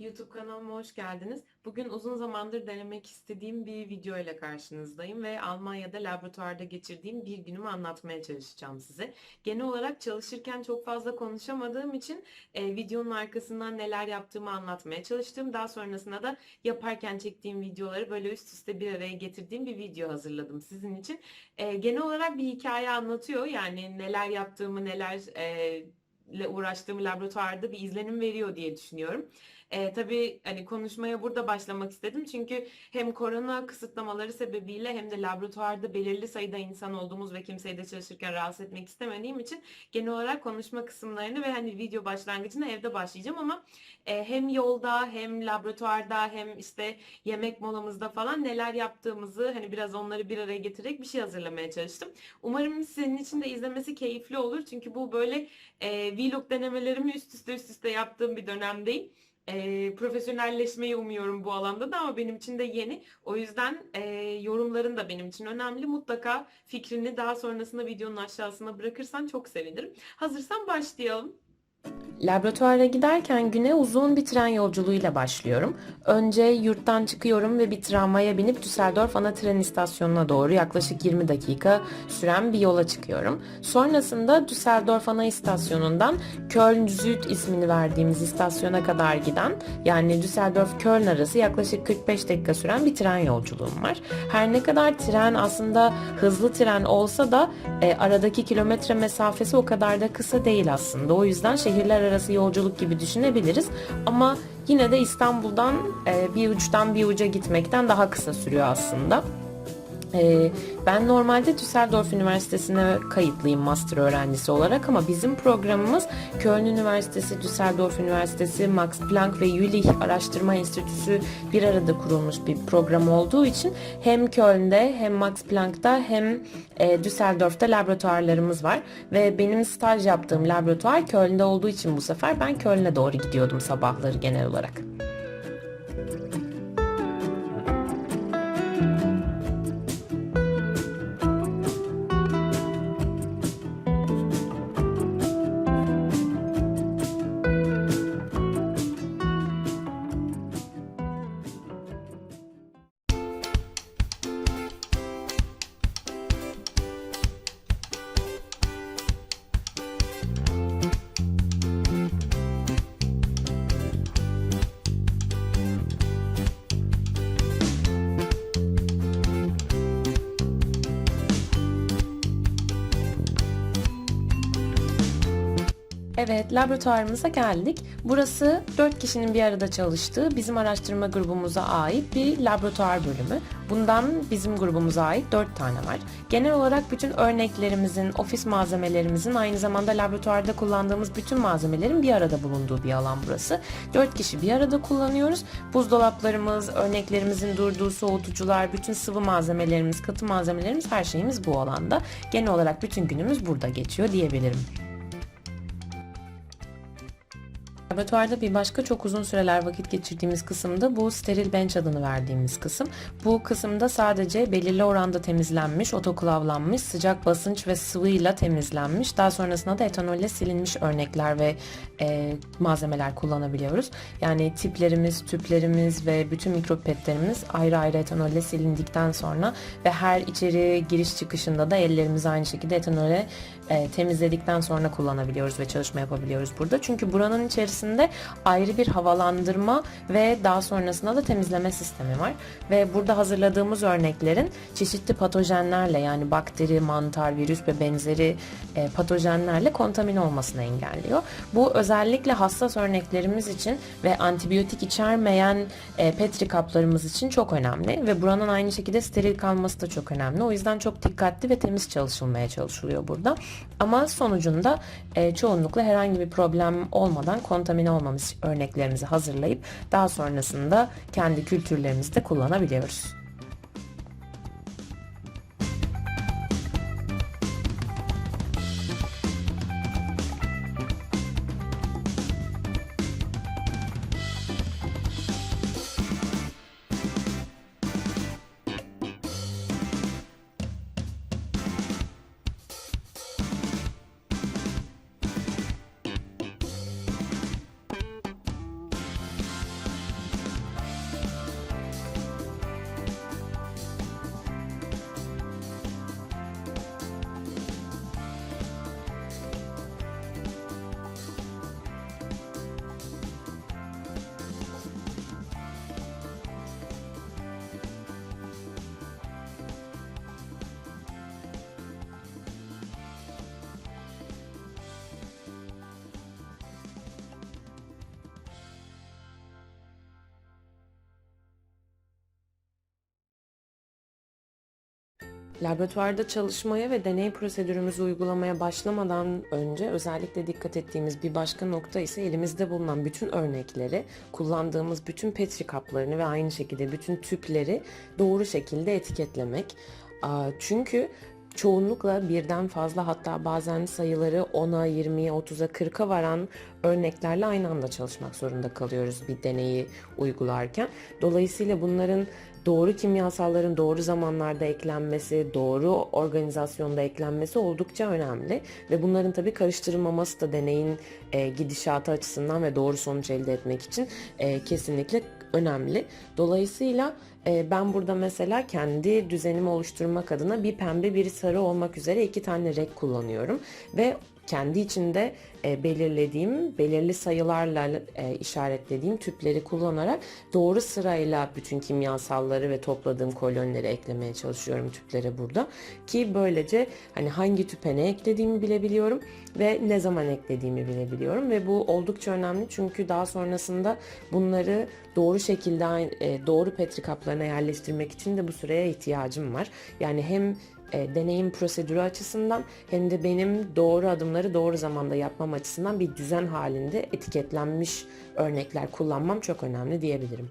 YouTube kanalıma hoş geldiniz. Bugün uzun zamandır denemek istediğim bir video ile karşınızdayım ve Almanya'da laboratuvarda geçirdiğim bir günümü anlatmaya çalışacağım size. Genel olarak çalışırken çok fazla konuşamadığım için e, videonun arkasından neler yaptığımı anlatmaya çalıştım. Daha sonrasında da yaparken çektiğim videoları böyle üst üste bir araya getirdiğim bir video hazırladım sizin için. E, genel olarak bir hikaye anlatıyor. Yani neler yaptığımı, neler e, ile uğraştığım laboratuvarda bir izlenim veriyor diye düşünüyorum. E, tabii hani konuşmaya burada başlamak istedim çünkü hem korona kısıtlamaları sebebiyle hem de laboratuvarda belirli sayıda insan olduğumuz ve kimseyi de çalışırken rahatsız etmek istemediğim için genel olarak konuşma kısımlarını ve hani video başlangıcını evde başlayacağım ama e, hem yolda hem laboratuvarda hem işte yemek molamızda falan neler yaptığımızı hani biraz onları bir araya getirerek bir şey hazırlamaya çalıştım. Umarım senin için de izlemesi keyifli olur çünkü bu böyle e, vlog denemelerimi üst üste üst üste yaptığım bir dönemdeyim. E, profesyonelleşmeyi umuyorum bu alanda da ama benim için de yeni. O yüzden e, yorumların da benim için önemli. Mutlaka fikrini daha sonrasında videonun aşağısına bırakırsan çok sevinirim. Hazırsan başlayalım. Laboratuvara giderken güne uzun bir tren yolculuğuyla başlıyorum. Önce yurttan çıkıyorum ve bir tramvaya binip Düsseldorf ana tren istasyonuna doğru yaklaşık 20 dakika süren bir yola çıkıyorum. Sonrasında Düsseldorf ana istasyonundan Köln Süd ismini verdiğimiz istasyona kadar giden yani Düsseldorf Köln arası yaklaşık 45 dakika süren bir tren yolculuğum var. Her ne kadar tren aslında hızlı tren olsa da e, aradaki kilometre mesafesi o kadar da kısa değil aslında. O yüzden şehirler arası yolculuk gibi düşünebiliriz. Ama yine de İstanbul'dan e, bir uçtan bir uca gitmekten daha kısa sürüyor aslında. Ee, ben normalde Düsseldorf Üniversitesi'ne kayıtlıyım master öğrencisi olarak ama bizim programımız Köln Üniversitesi, Düsseldorf Üniversitesi, Max Planck ve Jülich Araştırma Enstitüsü bir arada kurulmuş bir program olduğu için hem Köln'de hem Max Planck'ta hem e, Düsseldorf'ta laboratuvarlarımız var ve benim staj yaptığım laboratuvar Köln'de olduğu için bu sefer ben Köln'e doğru gidiyordum sabahları genel olarak. Evet, laboratuvarımıza geldik. Burası 4 kişinin bir arada çalıştığı bizim araştırma grubumuza ait bir laboratuvar bölümü. Bundan bizim grubumuza ait 4 tane var. Genel olarak bütün örneklerimizin, ofis malzemelerimizin aynı zamanda laboratuvarda kullandığımız bütün malzemelerin bir arada bulunduğu bir alan burası. 4 kişi bir arada kullanıyoruz. Buzdolaplarımız, örneklerimizin durduğu soğutucular, bütün sıvı malzemelerimiz, katı malzemelerimiz her şeyimiz bu alanda. Genel olarak bütün günümüz burada geçiyor diyebilirim. Laboratuvarda bir başka çok uzun süreler vakit geçirdiğimiz kısımda bu steril bench adını verdiğimiz kısım. Bu kısımda sadece belirli oranda temizlenmiş, otoklavlanmış, sıcak basınç ve sıvıyla temizlenmiş, daha sonrasında da etanolle silinmiş örnekler ve e, malzemeler kullanabiliyoruz. Yani tiplerimiz, tüplerimiz ve bütün mikropetlerimiz ayrı ayrı etanolle silindikten sonra ve her içeri giriş çıkışında da ellerimizi aynı şekilde etanolle e, temizledikten sonra kullanabiliyoruz ve çalışma yapabiliyoruz burada. Çünkü buranın içerisinde ayrı bir havalandırma ve daha sonrasında da temizleme sistemi var. Ve burada hazırladığımız örneklerin çeşitli patojenlerle yani bakteri, mantar, virüs ve benzeri e, patojenlerle kontamine olmasını engelliyor. Bu özellikle hassas örneklerimiz için ve antibiyotik içermeyen e, petri kaplarımız için çok önemli ve buranın aynı şekilde steril kalması da çok önemli. O yüzden çok dikkatli ve temiz çalışılmaya çalışılıyor burada. Ama sonucunda e, çoğunlukla herhangi bir problem olmadan kontamine olmamış örneklerimizi hazırlayıp daha sonrasında kendi kültürlerimizde kullanabiliyoruz. Laboratuvarda çalışmaya ve deney prosedürümüzü uygulamaya başlamadan önce özellikle dikkat ettiğimiz bir başka nokta ise elimizde bulunan bütün örnekleri, kullandığımız bütün petri kaplarını ve aynı şekilde bütün tüpleri doğru şekilde etiketlemek. Çünkü çoğunlukla birden fazla hatta bazen sayıları 10'a, 20'ye, 30'a, 40'a varan örneklerle aynı anda çalışmak zorunda kalıyoruz bir deneyi uygularken. Dolayısıyla bunların doğru kimyasalların doğru zamanlarda eklenmesi, doğru organizasyonda eklenmesi oldukça önemli ve bunların tabii karıştırılmaması da deneyin e, gidişatı açısından ve doğru sonuç elde etmek için e, kesinlikle önemli. Dolayısıyla e, ben burada mesela kendi düzenimi oluşturmak adına bir pembe bir sarı olmak üzere iki tane renk kullanıyorum ve kendi içinde e, belirlediğim, belirli sayılarla e, işaretlediğim tüpleri kullanarak doğru sırayla bütün kimyasalları ve topladığım kolonleri eklemeye çalışıyorum tüplere burada. Ki böylece hani hangi tüpe ne eklediğimi bilebiliyorum ve ne zaman eklediğimi bilebiliyorum ve bu oldukça önemli çünkü daha sonrasında bunları doğru şekilde e, doğru petri kaplarına yerleştirmek için de bu süreye ihtiyacım var. Yani hem e, deneyim prosedürü açısından hem de benim doğru adımları doğru zamanda yapmam açısından bir düzen halinde etiketlenmiş örnekler kullanmam çok önemli diyebilirim.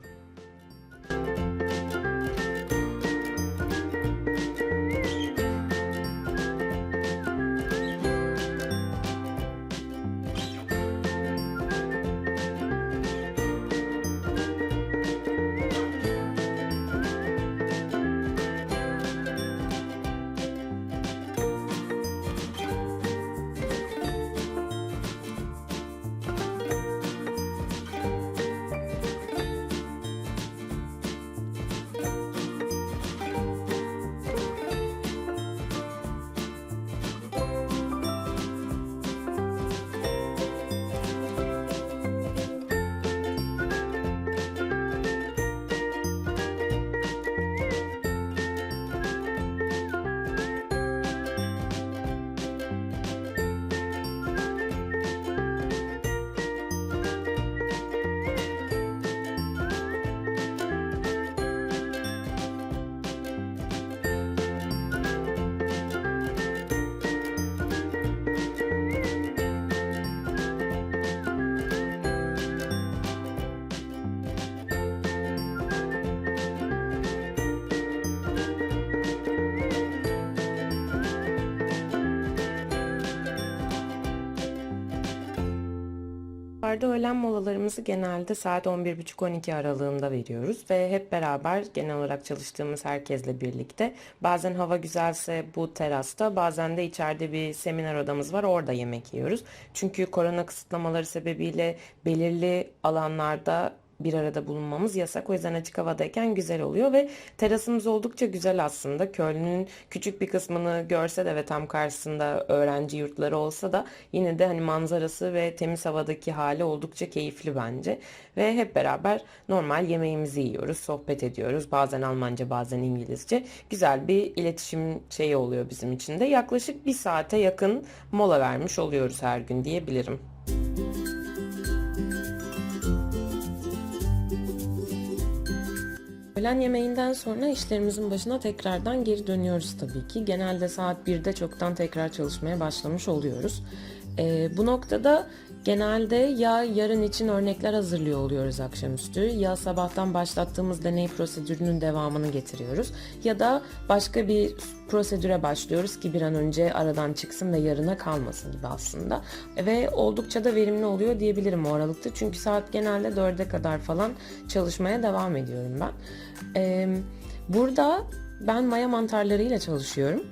Barda öğlen molalarımızı genelde saat 11.30-12 aralığında veriyoruz ve hep beraber genel olarak çalıştığımız herkesle birlikte bazen hava güzelse bu terasta bazen de içeride bir seminer odamız var orada yemek yiyoruz. Çünkü korona kısıtlamaları sebebiyle belirli alanlarda bir arada bulunmamız yasak. O yüzden açık havadayken güzel oluyor ve terasımız oldukça güzel aslında. Köln'ün küçük bir kısmını görse de ve tam karşısında öğrenci yurtları olsa da yine de hani manzarası ve temiz havadaki hali oldukça keyifli bence. Ve hep beraber normal yemeğimizi yiyoruz, sohbet ediyoruz. Bazen Almanca, bazen İngilizce. Güzel bir iletişim şeyi oluyor bizim için de. Yaklaşık bir saate yakın mola vermiş oluyoruz her gün diyebilirim. Öğlen yemeğinden sonra işlerimizin başına tekrardan geri dönüyoruz tabii ki. Genelde saat 1'de çoktan tekrar çalışmaya başlamış oluyoruz. Ee, bu noktada genelde ya yarın için örnekler hazırlıyor oluyoruz akşamüstü ya sabahtan başlattığımız deney prosedürünün devamını getiriyoruz ya da başka bir prosedüre başlıyoruz ki bir an önce aradan çıksın ve yarına kalmasın gibi aslında. Ve oldukça da verimli oluyor diyebilirim o aralıkta. Çünkü saat genelde 4'e kadar falan çalışmaya devam ediyorum ben. Burada ben maya mantarlarıyla çalışıyorum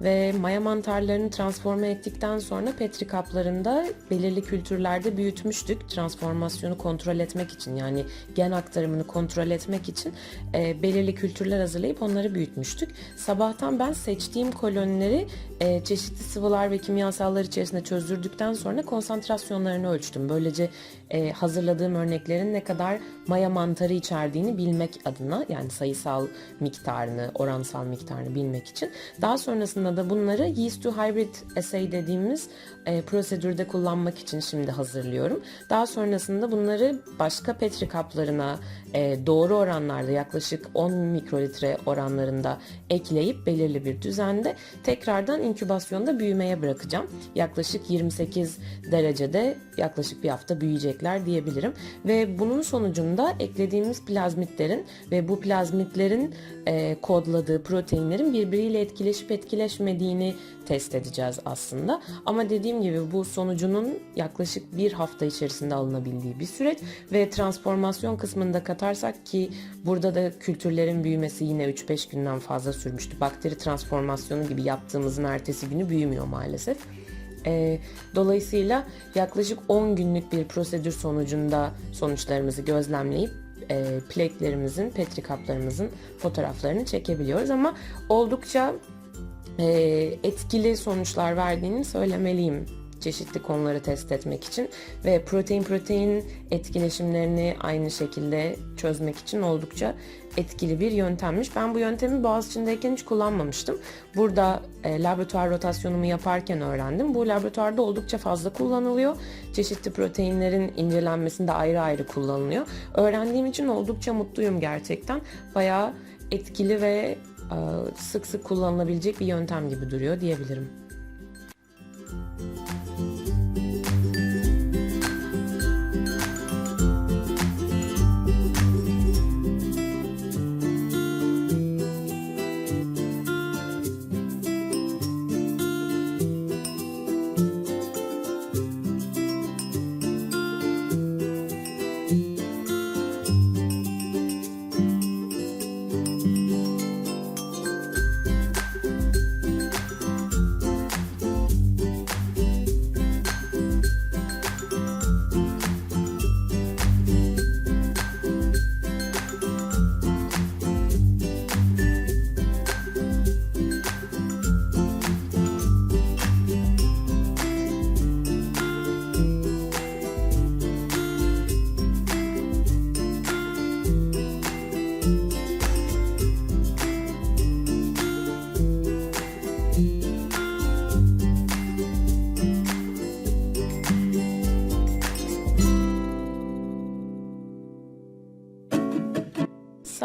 ve maya mantarlarını transforme ettikten sonra petri kaplarında belirli kültürlerde büyütmüştük. Transformasyonu kontrol etmek için yani gen aktarımını kontrol etmek için e, belirli kültürler hazırlayıp onları büyütmüştük. Sabahtan ben seçtiğim kolonileri e, çeşitli sıvılar ve kimyasallar içerisinde çözdürdükten sonra konsantrasyonlarını ölçtüm. Böylece e, hazırladığım örneklerin ne kadar maya mantarı içerdiğini bilmek adına yani sayısal miktarını, oransal miktarını bilmek için. Daha sonrasında sonrasında da bunları yeast to hybrid assay dediğimiz e, prosedürde kullanmak için şimdi hazırlıyorum. Daha sonrasında bunları başka petri kaplarına e, doğru oranlarda yaklaşık 10 mikrolitre oranlarında ekleyip belirli bir düzende tekrardan inkübasyonda büyümeye bırakacağım. Yaklaşık 28 derecede yaklaşık bir hafta büyüyecekler diyebilirim. Ve bunun sonucunda eklediğimiz plazmitlerin ve bu plazmitlerin e, kodladığı proteinlerin birbiriyle etkileşip etkileşmediğini test edeceğiz aslında. Ama dediğim gibi bu sonucunun yaklaşık bir hafta içerisinde alınabildiği bir süreç ve transformasyon kısmında katarsak ki burada da kültürlerin büyümesi yine 3-5 günden fazla sürmüştü. Bakteri transformasyonu gibi yaptığımızın ertesi günü büyümüyor maalesef. E, dolayısıyla yaklaşık 10 günlük bir prosedür sonucunda sonuçlarımızı gözlemleyip e, pleklerimizin, petri kaplarımızın fotoğraflarını çekebiliyoruz ama oldukça e, etkili sonuçlar verdiğini söylemeliyim çeşitli konuları test etmek için ve protein protein etkileşimlerini aynı şekilde çözmek için oldukça etkili bir yöntemmiş. Ben bu yöntemi Boğaziçi'ndeyken hiç kullanmamıştım. Burada e, laboratuvar rotasyonumu yaparken öğrendim. Bu laboratuvarda oldukça fazla kullanılıyor. Çeşitli proteinlerin incelenmesinde ayrı ayrı kullanılıyor. Öğrendiğim için oldukça mutluyum gerçekten. Bayağı etkili ve sık sık kullanılabilecek bir yöntem gibi duruyor diyebilirim.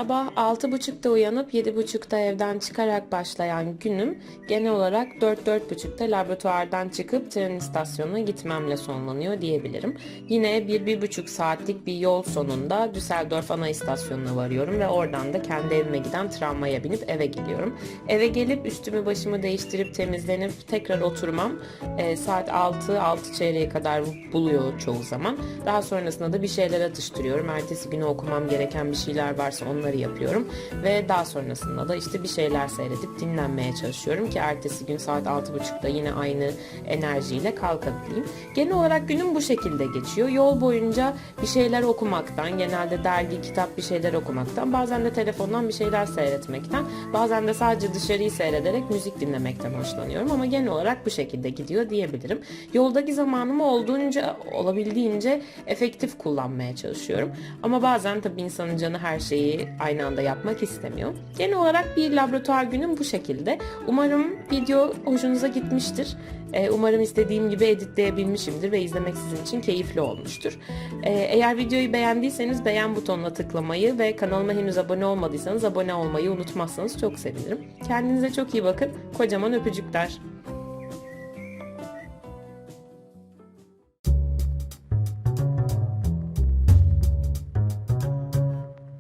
Sabah 6.30'da uyanıp 7.30'da evden çıkarak başlayan günüm genel olarak 4-4.30'da laboratuvardan çıkıp tren istasyonuna gitmemle sonlanıyor diyebilirim. Yine 1-1.5 saatlik bir yol sonunda Düsseldorf ana istasyonuna varıyorum ve oradan da kendi evime giden tramvaya binip eve geliyorum. Eve gelip üstümü başımı değiştirip temizlenip tekrar oturmam e, saat 6-6 çeyreğe kadar buluyor çoğu zaman. Daha sonrasında da bir şeyler atıştırıyorum. Ertesi günü okumam gereken bir şeyler varsa onları yapıyorum. Ve daha sonrasında da işte bir şeyler seyredip dinlenmeye çalışıyorum ki ertesi gün saat 6.30'da yine aynı enerjiyle kalkabileyim. Genel olarak günüm bu şekilde geçiyor. Yol boyunca bir şeyler okumaktan, genelde dergi, kitap bir şeyler okumaktan, bazen de telefondan bir şeyler seyretmekten, bazen de sadece dışarıyı seyrederek müzik dinlemekten hoşlanıyorum ama genel olarak bu şekilde gidiyor diyebilirim. Yoldaki zamanımı olduğunca, olabildiğince efektif kullanmaya çalışıyorum. Ama bazen tabii insanın canı her şeyi aynı anda yapmak istemiyor. Genel olarak bir laboratuvar günüm bu şekilde. Umarım video hoşunuza gitmiştir. Ee, Umarım istediğim gibi editleyebilmişimdir ve izlemek sizin için keyifli olmuştur. Ee, Eğer videoyu beğendiyseniz beğen butonuna tıklamayı ve kanalıma henüz abone olmadıysanız abone olmayı unutmazsanız çok sevinirim. Kendinize çok iyi bakın. Kocaman öpücükler.